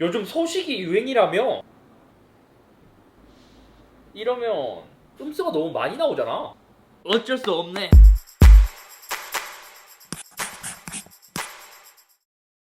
요즘 소식이 유행이라며? 이러면 음수가 너무 많이 나오잖아. 어쩔 수 없네.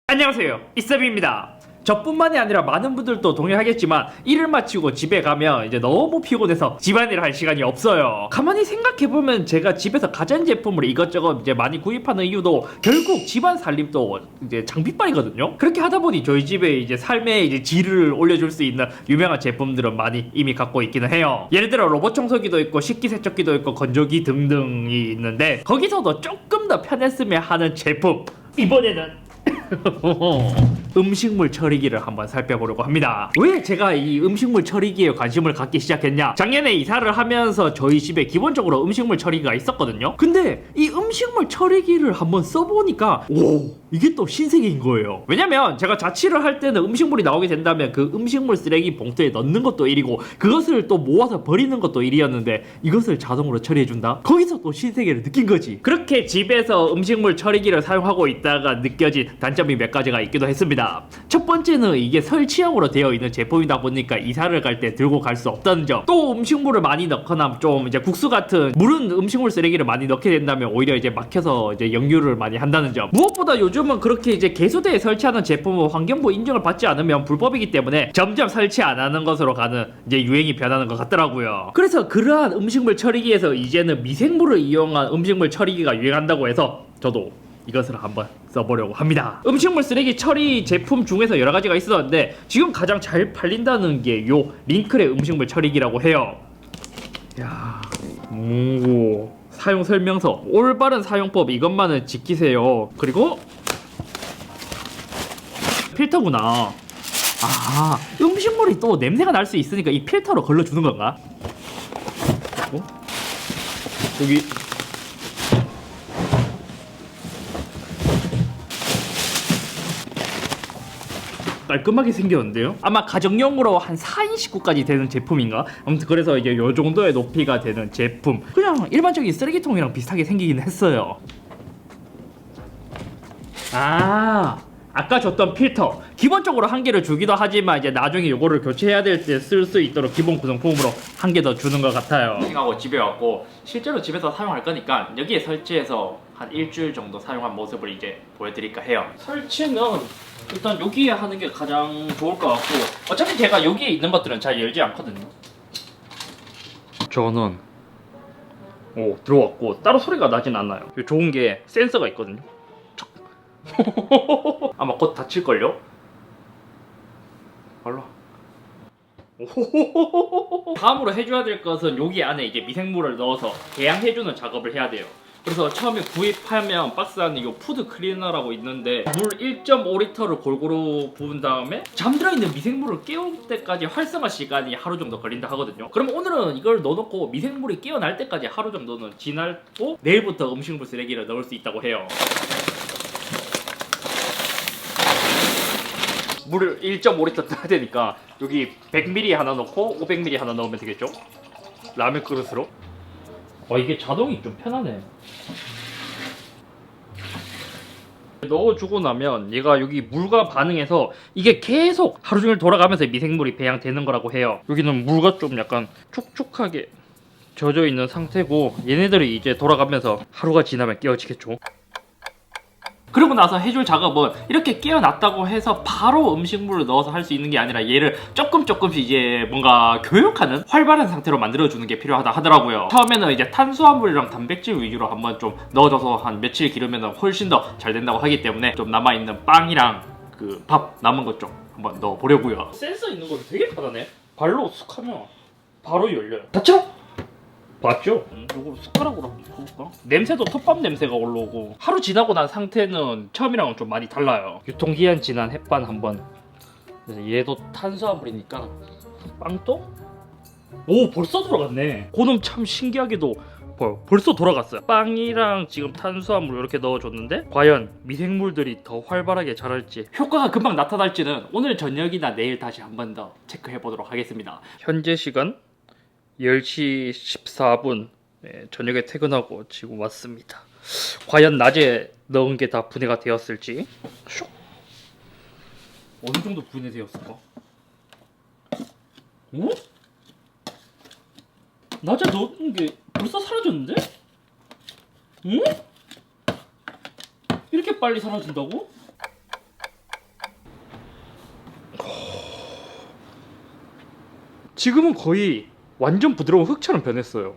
안녕하세요. 이쌤입니다. 저뿐만이 아니라 많은 분들도 동의하겠지만 일을 마치고 집에 가면 이제 너무 피곤해서 집안일을 할 시간이 없어요. 가만히 생각해보면 제가 집에서 가전제품을 이것저것 이제 많이 구입하는 이유도 결국 집안 살림도 이제 장비빨이거든요. 그렇게 하다 보니 저희 집에 이제 삶의 이제 질을 올려줄 수 있는 유명한 제품들은 많이 이미 갖고 있기는 해요. 예를 들어 로봇 청소기도 있고 식기세척기도 있고 건조기 등등이 있는데 거기서도 조금 더 편했으면 하는 제품 이번에는 음식물 처리기를 한번 살펴보려고 합니다. 왜 제가 이 음식물 처리기에 관심을 갖기 시작했냐? 작년에 이사를 하면서 저희 집에 기본적으로 음식물 처리기가 있었거든요. 근데 이 음식물 처리기를 한번 써보니까 오 이게 또 신세계인 거예요. 왜냐면 제가 자취를 할 때는 음식물이 나오게 된다면 그 음식물 쓰레기 봉투에 넣는 것도 일이고 그것을 또 모아서 버리는 것도 일이었는데 이것을 자동으로 처리해준다? 거기서 또 신세계를 느낀 거지. 그렇게 집에서 음식물 처리기를 사용하고 있다가 느껴진 단점 이 몇 가지가 있기도 했습니다. 첫 번째는 이게 설치형으로 되어 있는 제품이다 보니까 이사를 갈 때 들고 갈 수 없다는 점. 또 음식물을 많이 넣거나 좀 이제 국수 같은 물은 음식물 쓰레기를 많이 넣게 된다면 오히려 이제 막혀서 이제 역류를 많이 한다는 점. 무엇보다 요즘은 그렇게 이제 개수대에 설치하는 제품은 환경부 인정을 받지 않으면 불법이기 때문에 점점 설치 안 하는 것으로 가는 이제 유행이 변하는 것 같더라고요. 그래서 그러한 음식물 처리기에서 이제는 미생물을 이용한 음식물 처리기가 유행한다고 해서 저도 이것을 한번 써보려고 합니다. 음식물 쓰레기 처리 제품 중에서 여러 가지가 있었는데 지금 가장 잘 팔린다는 게 요 링클의 음식물 처리기라고 해요. 야, 오, 사용 설명서, 올바른 사용법 이것만은 지키세요. 그리고 필터구나. 아, 음식물이 또 냄새가 날 수 있으니까 이 필터로 걸러주는 건가? 어? 여기 깔끔하게 생겼는데요? 아마 가정용으로 한 4인 식구까지 되는 제품인가? 아무튼 그래서 이제 요 정도의 높이가 되는 제품. 그냥 일반적인 쓰레기통이랑 비슷하게 생기긴 했어요. 아 아까 줬던 필터. 기본적으로 한 개를 주기도 하지만 이제 나중에 요거를 교체해야 될 때 쓸 수 있도록 기본 구성품으로 한 개 더 주는 것 같아요. 생하고 집에 왔고 실제로 집에서 사용할 거니까 여기에 설치해서 한 일주일 정도 사용한 모습을 이제 보여드릴까 해요. 설치는 일단 여기에 하는 게 가장 좋을 것 같고 어차피 제가 여기에 있는 것들은 잘 열지 않거든요 저는 오 들어왔고 따로 소리가 나진 않아요 좋은 게 센서가 있거든요 척. 아마 곧 닫힐걸요? 발라. 다음으로 해줘야 될 것은 여기 안에 이제 미생물을 넣어서 개양해주는 작업을 해야 돼요. 그래서 처음에 구입하면 박스 안에 이 푸드 클리너라고 있는데 물 1.5리터를 골고루 부은 다음에 잠들어 있는 미생물을 깨울 때까지 활성화 시간이 하루 정도 걸린다 하거든요. 그럼 오늘은 이걸 넣어놓고 미생물이 깨어날 때까지 하루 정도는 지나고 내일부터 음식물 쓰레기를 넣을 수 있다고 해요. 물을 1.5리터 떠야 되니까 여기 100ml 하나 넣고 500ml 하나 넣으면 되겠죠? 라면 그릇으로. 와 이게 자동이 좀 편하네. 넣어주고 나면 얘가 여기 물과 반응해서 이게 계속 하루 종일 돌아가면서 미생물이 배양되는 거라고 해요. 여기는 물과 좀 약간 촉촉하게 젖어 있는 상태고 얘네들이 이제 돌아가면서 하루가 지나면 깨어지겠죠. 그러고 나서 해줄 작업은 이렇게 깨어났다고 해서 바로 음식물을 넣어서 할 수 있는 게 아니라 얘를 조금 조금씩 이제 뭔가 교육하는 활발한 상태로 만들어주는 게 필요하다 하더라고요. 처음에는 이제 탄수화물이랑 단백질 위주로 한번 좀 넣어줘서 한 며칠 기르면 훨씬 더 잘 된다고 하기 때문에 좀 남아있는 빵이랑 그 밥 남은 것 좀 한번 넣어보려고요. 센서 있는 거 되게 편하네. 발로 쑥 하면 바로 열려요. 닫혀! 봤죠? 음, 요거 숟가락으로 한번 볼까? 냄새도 톱밥 냄새가 올라오고 하루 지나고 난 상태는 처음이랑은 좀 많이 달라요. 유통기한 지난 햇반 한번. 그래서 얘도 탄수화물이니까. 빵도? 오 벌써 돌아갔네. 그놈 참 신기하게도 벌- 벌써 돌아갔어요. 빵이랑 지금 탄수화물 이렇게 넣어줬는데 과연 미생물들이 더 활발하게 자랄지. 효과가 금방 나타날지는 오늘 저녁이나 내일 다시 한 번 더 체크해 보도록 하겠습니다. 현재 시간 10시 14분 네, 저녁에 퇴근하고 지금 왔습니다. 과연 낮에 넣은 게 다 분해가 되었을지. 슉. 어느 정도 분해되었을까? 오? 낮에 넣은 게 벌써 사라졌는데? 응? 이렇게 빨리 사라진다고? 지금은 거의 완전 부드러운 흙처럼 변했어요.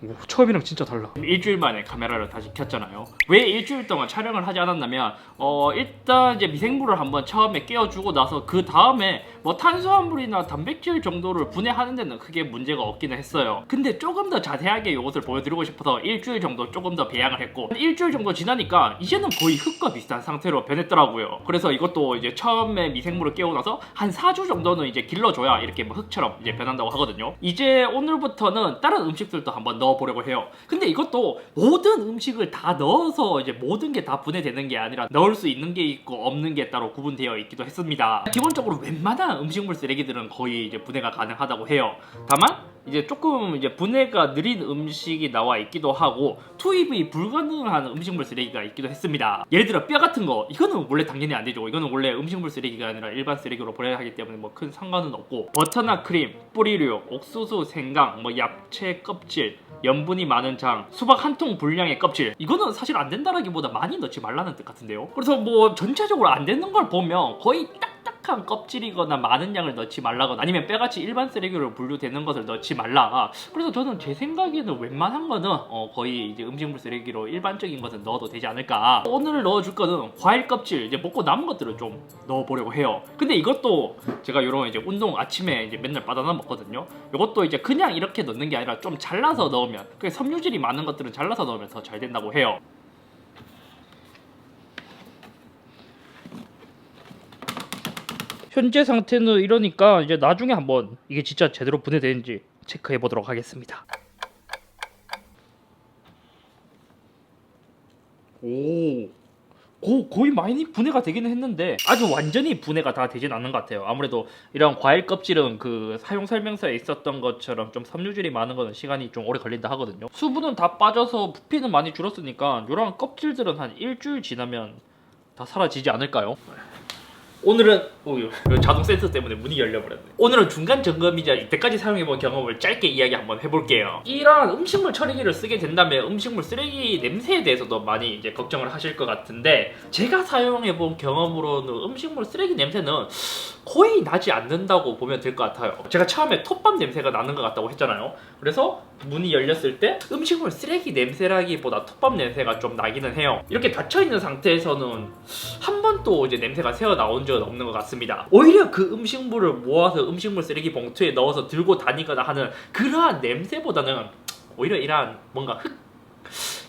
오, 처음이랑 진짜 달라. 일주일 만에 카메라를 다시 켰잖아요. 왜 일주일 동안 촬영을 하지 않았냐면, 어, 일단 이제 미생물을 한번 처음에 깨워주고 나서 그 다음에 뭐 탄수화물이나 단백질 정도를 분해하는 데는 크게 문제가 없기는 했어요. 근데 조금 더 자세하게 이것을 보여드리고 싶어서 일주일 정도 조금 더 배양을 했고, 일주일 정도 지나니까 이제는 거의 흙과 비슷한 상태로 변했더라고요. 그래서 이것도 이제 처음에 미생물을 깨우고 나서 한 4주 정도는 이제 길러줘야 이렇게 뭐 흙처럼 이제 변한다고 하거든요. 이제 오늘부터는 다른 음식들도 한번 넣어 보려고 해요. 근데 이것도 모든 음식을 다 넣어서 이제 모든 게 다 분해되는 게 아니라 넣을 수 있는 게 있고 없는 게 따로 구분되어 있기도 했습니다. 기본적으로 웬만한 음식물 쓰레기들은 거의 이제 분해가 가능하다고 해요. 다만 이제 조금 이제 분해가 느린 음식이 나와 있기도 하고 투입이 불가능한 음식물 쓰레기가 있기도 했습니다. 예를 들어 뼈 같은 거 이거는 원래 당연히 안 되죠. 이거는 원래 음식물 쓰레기가 아니라 일반 쓰레기로 보내야 하기 때문에 뭐 큰 상관은 없고 버터나 크림, 뿌리류, 옥수수, 생강, 뭐 야채 껍질, 염분이 많은 장, 수박 한 통 분량의 껍질 이거는 사실 안 된다라기보다 많이 넣지 말라는 뜻 같은데요. 그래서 뭐 전체적으로 안 되는 걸 보면 거의 딱딱 한 껍질이거나 많은 양을 넣지 말라거나 아니면 뼈같이 일반 쓰레기로 분류되는 것을 넣지 말라. 그래서 저는 제 생각에는 웬만한 거는 어, 거의 이제 음식물 쓰레기로 일반적인 것은 넣어도 되지 않을까. 오늘 넣어줄 거는 과일 껍질 이제 먹고 남은 것들을 좀 넣어보려고 해요. 근데 이것도 제가 이런 이제 운동 아침에 이제 맨날 바나나 먹거든요. 이것도 이제 그냥 이렇게 넣는 게 아니라 좀 잘라서 넣으면 그 섬유질이 많은 것들은 잘라서 넣으면 더 잘 된다고 해요. 현재 상태는 이러니까 이제 나중에 한번 이게 진짜 제대로 분해되는지 체크해 보도록 하겠습니다. 오, 고, 거의 많이 분해가 되기는 했는데 아주 완전히 분해가 다 되진 않는 것 같아요. 아무래도 이런 과일 껍질은 그 사용 설명서에 있었던 것처럼 좀 섬유질이 많은 거는 시간이 좀 오래 걸린다 하거든요. 수분은 다 빠져서 부피는 많이 줄었으니까 이런 껍질들은 한 일주일 지나면 다 사라지지 않을까요? 오늘은 오, 요 자동 센서 때문에 문이 열려버렸네. 오늘은 중간 점검이자 이때까지 사용해본 경험을 짧게 이야기 한번 해볼게요. 이런 음식물 처리기를 쓰게 된다면 음식물 쓰레기 냄새에 대해서도 많이 이제 걱정을 하실 것 같은데 제가 사용해본 경험으로는 음식물 쓰레기 냄새는 거의 나지 않는다고 보면 될 것 같아요. 제가 처음에 톱밥 냄새가 나는 것 같다고 했잖아요. 그래서 문이 열렸을 때 음식물 쓰레기 냄새라기보다 톱밥 냄새가 좀 나기는 해요. 이렇게 닫혀 있는 상태에서는 한 번도 이제 냄새가 새어 나온 적은 없는 것 같습니다. 오히려 그 음식물을 모아서 음식물 쓰레기 봉투에 넣어서 들고 다니거나 하는 그러한 냄새보다는 오히려 이러한 뭔가 흙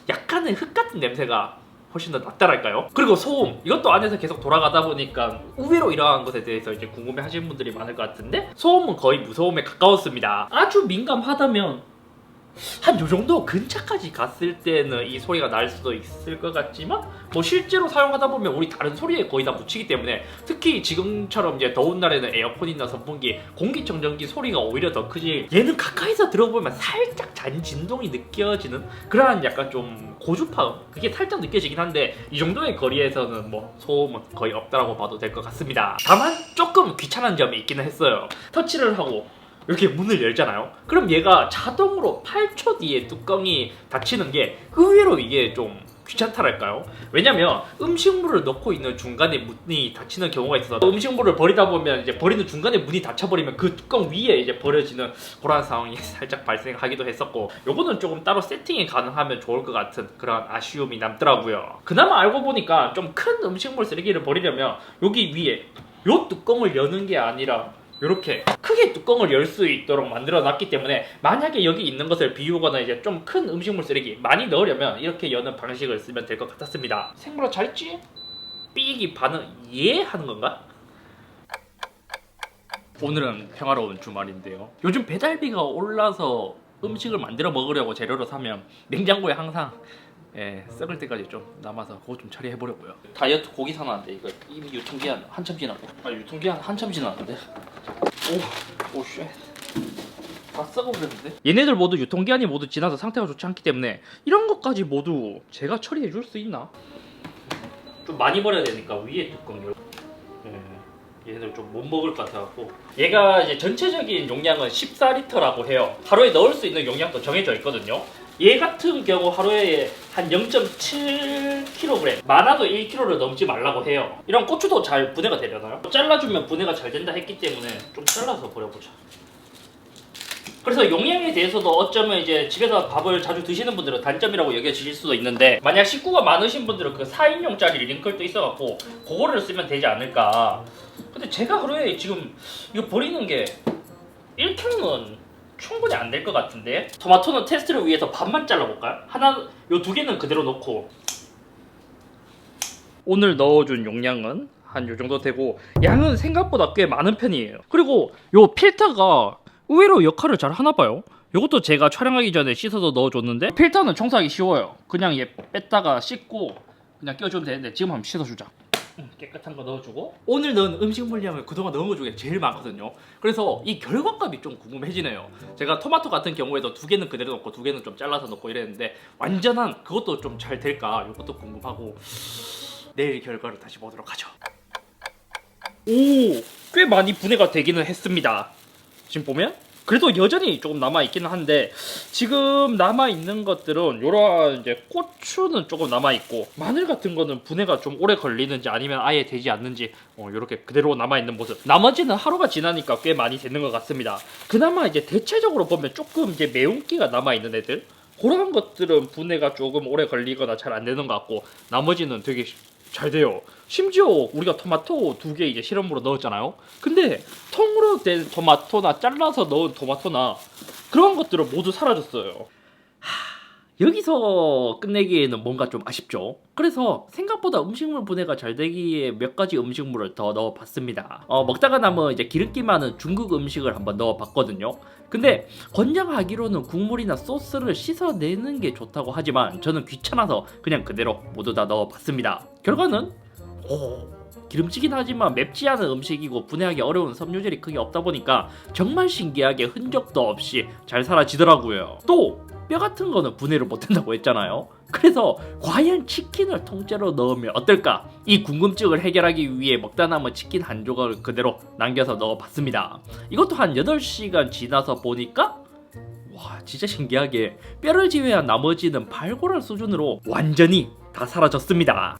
약간의 흙 같은 냄새가 훨씬 더 낫다랄까요? 그리고 소음 이것도 안에서 계속 돌아가다 보니까 의외로 이러한 것에 대해서 이제 궁금해 하시는 분들이 많을 것 같은데 소음은 거의 무소음에 가까웠습니다 아주 민감하다면 한 요 정도 근처까지 갔을 때는 이 소리가 날 수도 있을 것 같지만 뭐 실제로 사용하다 보면 우리 다른 소리에 거의 다 묻히기 때문에 특히 지금처럼 이제 더운 날에는 에어컨이나 선풍기, 공기청정기 소리가 오히려 더 크지. 얘는 가까이서 들어보면 살짝 잔 진동이 느껴지는 그러한 약간 좀 고주파음? 그게 살짝 느껴지긴 한데 이 정도의 거리에서는 뭐 소음은 거의 없다라고 봐도 될 것 같습니다. 다만 조금 귀찮은 점이 있기는 했어요. 터치를 하고 이렇게 문을 열잖아요. 그럼 얘가 자동으로 8초 뒤에 뚜껑이 닫히는 게 의외로 이게 좀 귀찮다랄까요? 왜냐면 음식물을 넣고 있는 중간에 문이 닫히는 경우가 있어서 음식물을 버리다 보면 이제 버리는 중간에 문이 닫혀버리면 그 뚜껑 위에 이제 버려지는 그런 상황이 살짝 발생하기도 했었고 요거는 조금 따로 세팅이 가능하면 좋을 것 같은 그런 아쉬움이 남더라고요. 그나마 알고 보니까 좀 큰 음식물 쓰레기를 버리려면 여기 위에 요 뚜껑을 여는 게 아니라 이렇게 크게 뚜껑을 열 수 있도록 만들어 놨기 때문에 만약에 여기 있는 것을 비우거나 이제 좀 큰 음식물 쓰레기 많이 넣으려면 이렇게 여는 방식을 쓰면 될 것 같았습니다. 생물아 잘했지? 삐익이 반응 예 하는 건가? 오늘은 평화로운 주말인데요. 요즘 배달비가 올라서 음식을 만들어 먹으려고 재료를 사면 냉장고에 항상 예, 썩을 때까지 좀 남아서 그거 좀 처리해 보려고요. 다이어트 고기 사놨는데 이거 이미 유통기한 한참 지났고. 아 유통기한 한참 지났는데. 오, 오 쉣. 다 썩어버렸는데? 얘네들 모두 유통기한이 모두 지나서 상태가 좋지 않기 때문에 이런 것까지 모두 제가 처리해 줄 수 있나? 좀 많이 버려야 되니까 위에 뚜껑 열. 예. 얘네들 좀 못 먹을 것 같아갖고 얘가 이제 전체적인 용량은 14리터라고 해요 하루에 넣을 수 있는 용량도 정해져 있거든요 얘 같은 경우 하루에 한 0.7kg 많아도 1kg를 넘지 말라고 해요. 이런 고추도 잘 분해가 되려나요? 잘라주면 분해가 잘 된다 했기 때문에 좀 잘라서 버려보자. 그래서 용량에 대해서도 어쩌면 이제 집에서 밥을 자주 드시는 분들은 단점이라고 여겨지실 수도 있는데 만약 식구가 많으신 분들은 그 4인용짜리 링클도 있어갖고 그거를 쓰면 되지 않을까. 근데 제가 하루에 지금 이거 버리는 게 1kg는 충분히 안 될 것 같은데? 토마토는 테스트를 위해서 반만 잘라볼까요? 하나 요 두 개는 그대로 놓고. 오늘 넣어준 용량은 한 요 정도 되고 양은 생각보다 꽤 많은 편이에요. 그리고 요 필터가 의외로 역할을 잘 하나 봐요. 요것도 제가 촬영하기 전에 씻어서 넣어줬는데 필터는 청소하기 쉬워요. 그냥 얘 뺐다가 씻고 그냥 껴주면 되는데 지금 한번 씻어주자. 음, 깨끗한 거 넣어주고 오늘 넣은 음식 물량을 그동안 넣은 것 중에 제일 많거든요. 그래서 이 결과값이 좀 궁금해지네요. 제가 토마토 같은 경우에도 두 개는 그대로 넣고 두 개는 좀 잘라서 넣고 이랬는데 완전한 그것도 좀 잘 될까? 이것도 궁금하고 내일 결과를 다시 보도록 하죠. 오 꽤 많이 분해가 되기는 했습니다. 지금 보면 그래도 여전히 조금 남아 있기는 한데 지금 남아 있는 것들은 요런 이제 고추는 조금 남아 있고 마늘 같은 거는 분해가 좀 오래 걸리는지 아니면 아예 되지 않는지 어, 요렇게 그대로 남아 있는 모습. 나머지는 하루가 지나니까 꽤 많이 되는 것 같습니다. 그나마 이제 대체적으로 보면 조금 이제 매운기가 남아 있는 애들 그런 것들은 분해가 조금 오래 걸리거나 잘 안 되는 것 같고 나머지는 되게 잘 돼요. 심지어 우리가 토마토 두 개 이제 실험으로 넣었잖아요. 근데 통으로 된 토마토나 잘라서 넣은 토마토나 그런 것들은 모두 사라졌어요. 여기서 끝내기에는 뭔가 좀 아쉽죠. 그래서 생각보다 음식물 분해가 잘 되기에 몇 가지 음식물을 더 넣어봤습니다. 어, 먹다가 남은 이제 기름기 많은 중국 음식을 한번 넣어봤거든요. 근데 권장하기로는 국물이나 소스를 씻어내는 게 좋다고 하지만 저는 귀찮아서 그냥 그대로 모두 다 넣어봤습니다. 결과는 오, 기름지긴 하지만 맵지 않은 음식이고 분해하기 어려운 섬유질이 크게 없다 보니까 정말 신기하게 흔적도 없이 잘 사라지더라고요. 또 뼈 같은 거는 분해를 못한다고 했잖아요. 그래서 과연 치킨을 통째로 넣으면 어떨까? 이 궁금증을 해결하기 위해 먹다 남은 치킨 한 조각을 그대로 남겨서 넣어봤습니다. 이것도 한 8시간 지나서 보니까 와 진짜 신기하게 뼈를 제외한 나머지는 발골할 수준으로 완전히 다 사라졌습니다.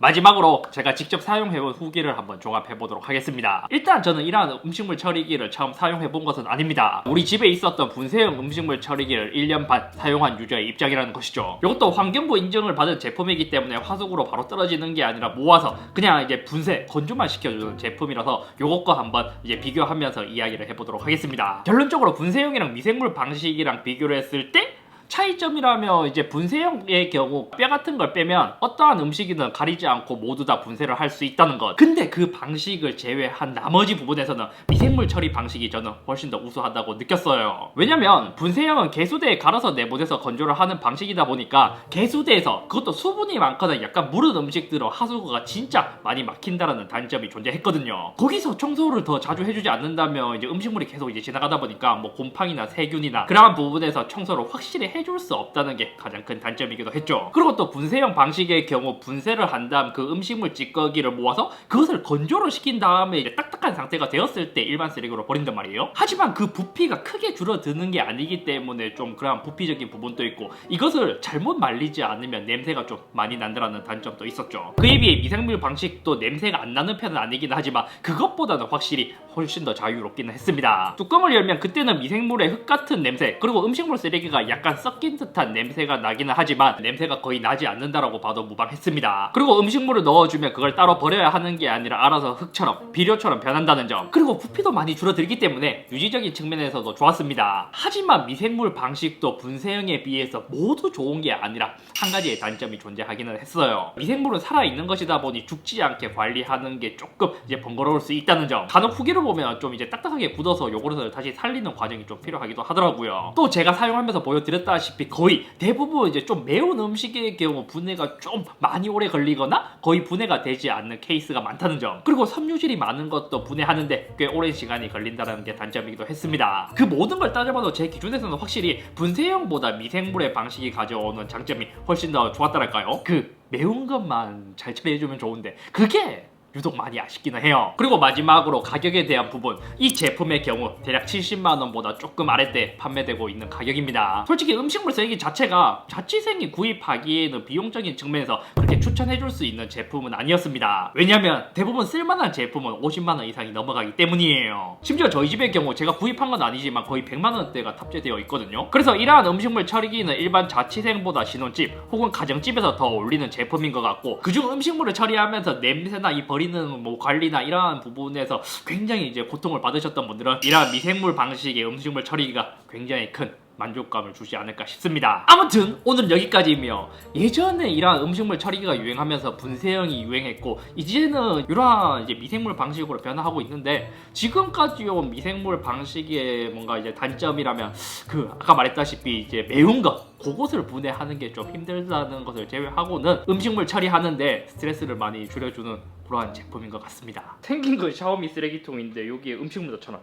마지막으로 제가 직접 사용해본 후기를 한번 종합해보도록 하겠습니다. 일단 저는 이러한 음식물 처리기를 처음 사용해본 것은 아닙니다. 우리 집에 있었던 분쇄형 음식물 처리기를 1년 반 사용한 유저의 입장이라는 것이죠. 이것도 환경부 인증을 받은 제품이기 때문에 화석으로 바로 떨어지는 게 아니라 모아서 그냥 이제 분쇄, 건조만 시켜주는 제품이라서 이것과 한번 이제 비교하면서 이야기를 해보도록 하겠습니다. 결론적으로 분쇄형이랑 미생물 방식이랑 비교를 했을 때 차이점이라면 이제 분쇄형의 경우 뼈 같은 걸 빼면 어떠한 음식이든 가리지 않고 모두 다 분쇄를 할 수 있다는 것. 근데 그 방식을 제외한 나머지 부분에서는 미생물 처리 방식이 저는 훨씬 더 우수하다고 느꼈어요. 왜냐면 분쇄형은 개수대에 갈아서 내보내서 건조를 하는 방식이다 보니까 개수대에서 그것도 수분이 많거나 약간 무른 음식들은 하수구가 진짜 많이 막힌다라는 단점이 존재했거든요. 거기서 청소를 더 자주 해주지 않는다면 이제 음식물이 계속 이제 지나가다 보니까 뭐 곰팡이나 세균이나 그러한 부분에서 청소를 확실히 해줄 수 없다는 게 가장 큰 단점이기도 했죠. 그리고 또 분쇄형 방식의 경우 분쇄를 한 다음 그 음식물 찌꺼기를 모아서 그것을 건조를 시킨 다음에 이제 딱딱한 상태가 되었을 때 일반 쓰레기로 버린단 말이에요. 하지만 그 부피가 크게 줄어드는 게 아니기 때문에 좀 그런 부피적인 부분도 있고 이것을 잘못 말리지 않으면 냄새가 좀 많이 난다라는 단점도 있었죠. 그에 비해 미생물 방식도 냄새가 안 나는 편은 아니긴 하지만 그것보다는 확실히 훨씬 더 자유롭기는 했습니다. 뚜껑을 열면 그때는 미생물의 흙 같은 냄새 그리고 음식물 쓰레기가 약간 섞인 듯한 냄새가 나기는 하지만 냄새가 거의 나지 않는다라고 봐도 무방했습니다. 그리고 음식물을 넣어주면 그걸 따로 버려야 하는 게 아니라 알아서 흙처럼 비료처럼 변한다는 점 그리고 부피도 많이 줄어들기 때문에 유지적인 측면에서도 좋았습니다. 하지만 미생물 방식도 분쇄형에 비해서 모두 좋은 게 아니라 한 가지의 단점이 존재하기는 했어요. 미생물은 살아있는 것이다 보니 죽지 않게 관리하는 게 조금 이제 번거로울 수 있다는 점 간혹 후기를 보면 좀 이제 딱딱하게 굳어서 요거를 다시 살리는 과정이 좀 필요하기도 하더라고요. 또 제가 사용하면서 보여드렸다 시피 거의 대부분 이제 좀 매운 음식의 경우 분해가 좀 많이 오래 걸리거나 거의 분해가 되지 않는 케이스가 많다는 점 그리고 섬유질이 많은 것도 분해하는데 꽤 오랜 시간이 걸린다는 게 단점이기도 했습니다. 그 모든 걸 따져봐도 제 기준에서는 확실히 분쇄형보다 미생물의 방식이 가져오는 장점이 훨씬 더 좋았다랄까요? 그 매운 것만 잘 처리해주면 좋은데 그게 유독 많이 아쉽기는 해요. 그리고 마지막으로 가격에 대한 부분. 이 제품의 경우 대략 70만 원보다 조금 아래때 판매되고 있는 가격입니다. 솔직히 음식물 쓰레기 자체가 자취생이 구입하기에는 비용적인 측면에서 그렇게 추천해 줄 수 있는 제품은 아니었습니다. 왜냐면 대부분 쓸만한 제품은 50만 원 이상이 넘어가기 때문이에요. 심지어 저희 집의 경우 제가 구입한 건 아니지만 거의 100만 원대가 탑재되어 있거든요. 그래서 이러한 음식물 처리기는 일반 자취생보다 신혼집 혹은 가정집에서 더 어울리는 제품인 것 같고 그중 음식물을 처리하면서 냄새나 이 버리 는 뭐 관리나 이러한 부분에서 굉장히 이제 고통을 받으셨던 분들은 이러한 미생물 방식의 음식물 처리기가 굉장히 큰 만족감을 주지 않을까 싶습니다. 아무튼 오늘은 여기까지이며 예전에 이러한 음식물 처리기가 유행하면서 분쇄형이 유행했고 이제는 이러한 이제 미생물 방식으로 변화하고 있는데 지금까지 온 미생물 방식의 뭔가 이제 단점이라면 그 아까 말했다시피 이제 매운 것 그것을 분해하는 게 좀 힘들다는 것을 제외하고는 음식물 처리하는데 스트레스를 많이 줄여주는 그러한 제품인 것 같습니다. 생긴 건 샤오미 쓰레기통인데 여기에 음식물 넣잖아요.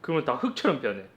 그러면 다 흙처럼 변해.